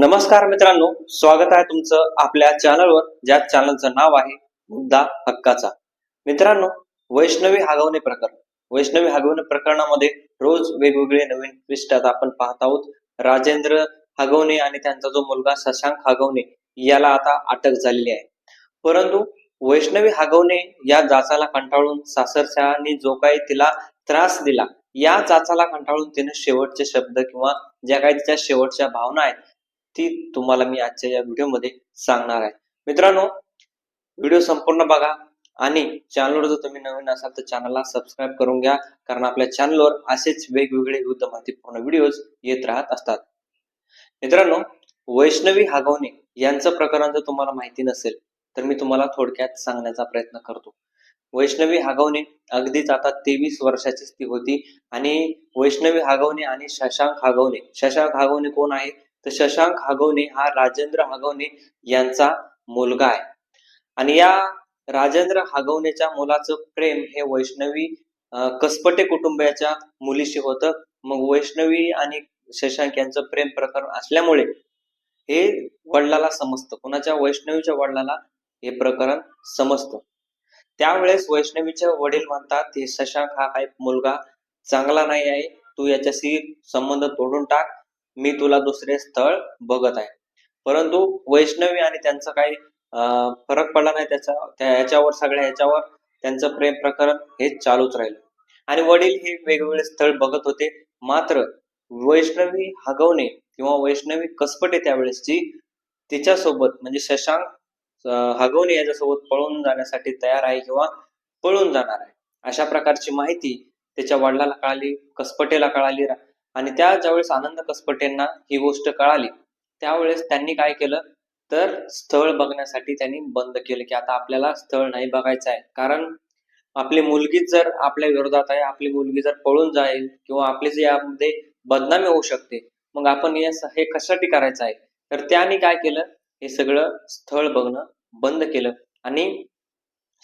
नमस्कार मित्रांनो स्वागत आहे तुमचं आपल्या चॅनलवर ज्या चॅनलचं नाव आहे मुद्दा हक्काचा. मित्रांनो वैष्णवी हागवणे प्रकरण. वैष्णवी हागवणे प्रकरणामध्ये रोज वेगवेगळे नवीन ट्विस्ट आता आपण पाहत आहोत. राजेंद्र हागवणे आणि त्यांचा जो मुलगा शशांक हागवणे याला आता अटक झालेली आहे. परंतु वैष्णवी हागवणे या जाचाला कंटाळून सासरच्यानी जो काही तिला त्रास दिला या जाचाला कंटाळून तिने शेवटचे शब्द किंवा ज्या काही तिच्या शेवटच्या भावना आहेत ती तुम्हाला मी आजच्या या व्हिडिओमध्ये सांगणार आहे. मित्रांनो व्हिडिओ संपूर्ण बघा आणि चॅनलवर जर तुम्ही नवीन असाल तर चॅनलला सबस्क्राईब करून घ्या कारण आपल्या चॅनलवर असेच वेगवेगळे युद्ध माहितीपूर्ण व्हिडिओज येत राहत असतात. मित्रांनो वैष्णवी हागवणे यांचं प्रकरण जर तुम्हाला माहिती नसेल तर मी तुम्हाला थोडक्यात सांगण्याचा प्रयत्न करतो. वैष्णवी हागवणे अगदीच आता तेवीस वर्षाचीच ती होती आणि वैष्णवी हागवणे आणि शशांक हागवणे. शशांक हागवणे कोण आहे? तर शशांक हागवणे हा राजेंद्र हागवणे यांचा मुलगा आहे. आणि या राजेंद्र हागवणेच्या मुलाचं प्रेम हे वैष्णवी कसपटे कुटुंबाच्या मुलीशी होतं. मग वैष्णवी आणि शशांक यांचं प्रेम प्रकरण असल्यामुळे हे वडिलाला समजतं. कुणाच्या वैष्णवीच्या वडिलाला हे प्रकरण समजतं. त्यावेळेस वैष्णवीचे वडील म्हणतात हे शशांक हा काही मुलगा चांगला नाही आहे. तू याच्याशी संबंध तोडून टाक. मी तुला दुसरे स्थळ बघत आहे. परंतु वैष्णवी आणि त्यांचं काही अं, फरक पडला नाही त्याचा याच्यावर सगळ्या ह्याच्यावर त्यांचं प्रेम प्रकरण हे चालूच राहिलं. आणि वडील हे वेगवेगळे स्थळ बघत होते. मात्र वैष्णवी हगवणे किंवा वैष्णवी कसपटे त्यावेळेसची तिच्यासोबत म्हणजे शशांक हगवणे याच्यासोबत पळून जाण्यासाठी तयार आहे किंवा पळून जाणार आहे. अशा प्रकारची माहिती त्याच्या वडिलाला कळाली कसपटेला कळाली. आणि त्या ज्यावेळेस आनंद कसपटेंना ही गोष्ट कळाली त्यावेळेस त्यांनी काय केलं? तर स्थळ बघण्यासाठी त्यांनी बंद केलं की आता आपल्याला स्थळ नाही बघायचं आहे. कारण आपली मुलगी जर आपल्या विरोधात आहे आपली मुलगी जर पळून जाईल किंवा आपली जे यामध्ये बदनामी होऊ शकते मग आपण हे हे कशासाठी करायचं आहे? तर त्यांनी काय केलं? हे सगळं स्थळ बघणं बंद केलं. आणि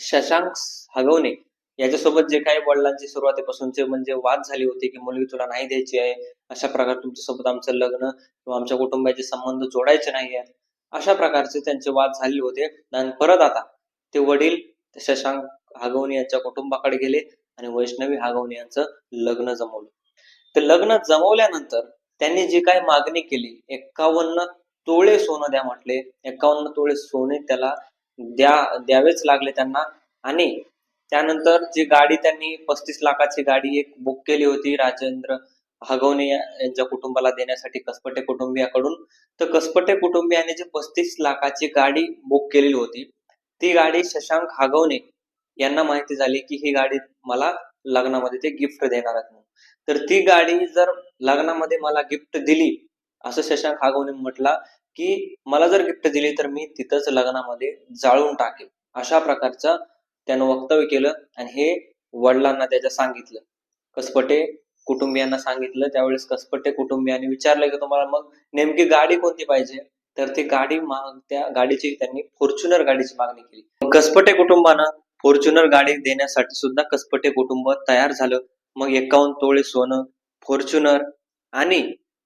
शशांक हगवणे याच्यासोबत जे काही वडिलांची सुरुवातीपासूनचे म्हणजे वाद झाले होते की मुलगी तुला नाही द्यायची आहे अशा प्रकारे तुमच्यासोबत आमचं लग्न किंवा आमच्या कुटुंबाचे संबंध जोडायचे नाही आहेत अशा प्रकारचे त्यांचे वाद झाले होते. आणि परत आता ते वडील शशांक हागवणे यांच्या कुटुंबाकडे गेले आणि वैष्णवी हागवणे यांचं लग्न जमवलं. तर लग्न जमवल्यानंतर त्यांनी जी काही मागणी केली एक्कावन्न तोळे सोनं द्या म्हटले. एक्कावन्न तोळे सोने त्याला द्या द्यावेच लागले त्यांना. आणि त्यानंतर जी गाडी त्यांनी पस्तीस लाखाची गाडी एक बुक केली होती राजेंद्र हगवणे यांच्या कुटुंबाला देण्यासाठी कसपटे कुटुंबियाकडून तर कसपटे कुटुंबियाने जी पस्तीस लाखाची गाडी बुक केलेली होती ती गाडी शशांक हागवणे यांना माहिती झाली की ही गाडी मला लग्नामध्ये ते गिफ्ट देणार आहेत म्हणून. तर ती गाडी जर लग्नामध्ये मला गिफ्ट दिली असं शशांक हागवणे म्हटला की मला जर गिफ्ट दिली तर मी तिथंच लग्नामध्ये जाळून टाकेल अशा प्रकारचं त्यानं वक्तव्य केलं आणि हे वडिलांना त्याच्या सांगितलं. कसपटे कुटुंबियांना सांगितलं. त्यावेळेस कसपटे कुटुंबियांनी विचारलं की तुम्हाला मग नेमकी गाडी कोणती पाहिजे? तर ती गाडी माग त्या गाडीची त्यांनी फॉर्च्युनर गाडीची मागणी केली. कसपटे कुटुंबानं फॉर्च्युनर गाडी देण्यासाठी सुद्धा कसपटे कुटुंब तयार झालं. मग एकावन्न तोळे सोनं फॉर्च्युनर आणि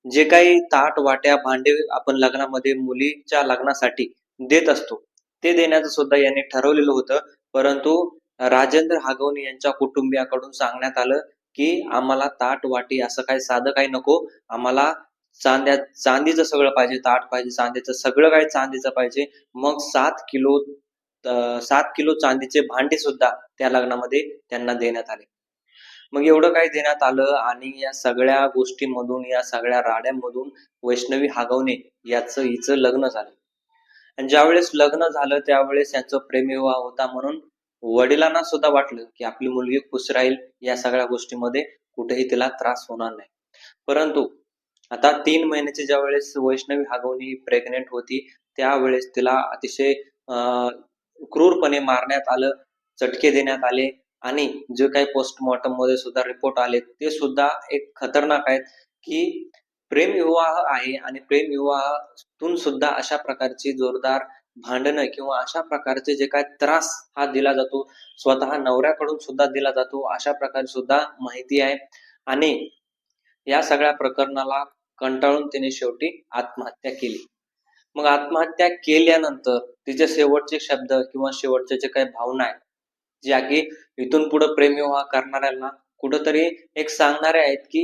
जे काही ताट वाट्या भांडे आपण लग्नामध्ये मुलीच्या लग्नासाठी देत असतो ते देण्याचं सुद्धा यांनी ठरवलेलं होतं. परंतु राजेंद्र हागवणे यांच्या कुटुंबियाकडून सांगण्यात आलं की आम्हाला ताट वाटी असं काही साधं काही नको. आम्हाला चांद्या चांदीचं सगळं पाहिजे ताट पाहिजे चांदीचं सगळं काही चांदीचं पाहिजे. मग सात किलो सात किलो चांदीचे भांडे सुद्धा त्या लग्नामध्ये त्यांना देण्यात आले. मग एवढं काही देण्यात आलं आणि या सगळ्या गोष्टीमधून या सगळ्या राड्यांमधून वैष्णवी हागवणे याचं हिचं लग्न झालं. आणि ज्यावेळेस लग्न झालं त्यावेळेस यांचं प्रेमविवाह होता म्हणून वडिलांना सुद्धा वाटलं की आपली मुलगी खुश राहील या सगळ्या गोष्टीमध्ये. कुठेही तिला त्रास होणार नाही. परंतु आता तीन महिन्याची ज्या वेळेस वैष्णवी हागवणी प्रेग्नेंट होती त्यावेळेस तिला अतिशय अं, क्रूरपणे मारण्यात आलं चटके देण्यात आले आणि जे काही पोस्टमॉर्टममध्ये सुद्धा रिपोर्ट आले ते सुद्धा एक खतरनाक आहेत की प्रेम विवाह आहे आणि प्रेम विवाहातून सुद्धा अशा प्रकारची जोरदार भांडणं किंवा अशा प्रकारचे जे काय त्रास हा दिला जातो स्वतः नवऱ्याकडून सुद्धा दिला जातो अशा प्रकारे सुद्धा माहिती आहे. आणि या सगळ्या प्रकरणाला कंटाळून तिने शेवटी आत्महत्या केली. मग आत्महत्या केल्यानंतर तिचे शेवटचे शब्द किंवा शेवटचे जे काही भावना आहेत ज्या की इथून पुढे प्रेमविवाह करणाऱ्यांना कुठंतरी एक सांगणारे आहेत की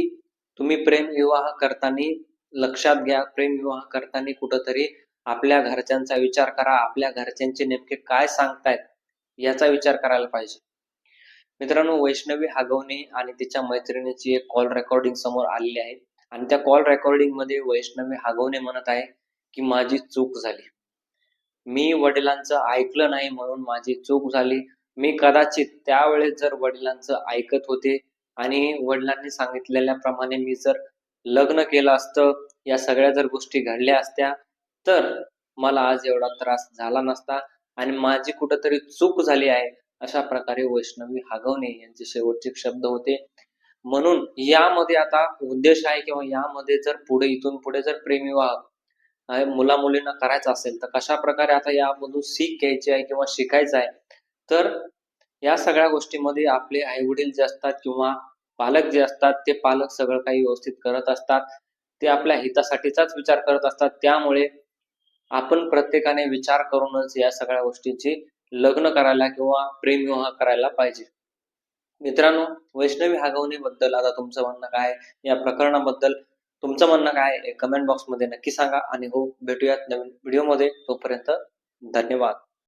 तुम्ही प्रेम विवाह करताना लक्षात घ्या प्रेम विवाह करताना कुठंतरी आपल्या घरच्यांचा विचार करा आपल्या घरच्यांचे नेमके काय सांगतायत याचा विचार करायला पाहिजे. मित्रांनो वैष्णवी हागवणे आणि तिच्या मैत्रिणीची एक कॉल रेकॉर्डिंग समोर आलेली आहे. आणि त्या कॉल रेकॉर्डिंगमध्ये वैष्णवी हागवणे म्हणत आहे की माझी चूक झाली. मी वडिलांचं ऐकलं नाही म्हणून माझी चूक झाली. मी कदाचित त्यावेळेस जर वडिलांचं ऐकत होते आणि वडिलांनी सांगितलेल्या प्रमाणे मी जर लग्न केलं असतं या सगळ्या जर गोष्टी घडल्या असत्या तर मला आज एवढा त्रास झाला नसता आणि माझी कुठंतरी चूक झाली आहे अशा प्रकारे वैष्णवी हागवणे यांचे शेवटचे शब्द होते. म्हणून यामध्ये आता उद्देश आहे किंवा यामध्ये जर पुढे इथून पुढे जर प्रेमविवाह मुला मुलींना करायचा असेल तर कशा प्रकारे आता यामधून सीख घ्यायची आहे किंवा शिकायचं आहे तर या सगळ्या गोष्टीमध्ये आपले आई वडील जे असतात किंवा पालक जे असतात ते पालक सगळं काही व्यवस्थित करत असतात. ते आपल्या हितासाठीचाच विचार करत असतात. त्यामुळे आपण प्रत्येकाने विचार करूनच या सगळ्या गोष्टीची लग्न करायला किंवा प्रेमविवाह करायला पाहिजे. मित्रांनो वैष्णवी हागवणीबद्दल आता तुमचं म्हणणं काय? आहे? या प्रकरणाबद्दल तुमचं म्हणणं काय? आहे कमेंट बॉक्समध्ये नक्की सांगा आणि हो भेटूयात नवीन व्हिडिओमध्ये तोपर्यंत धन्यवाद.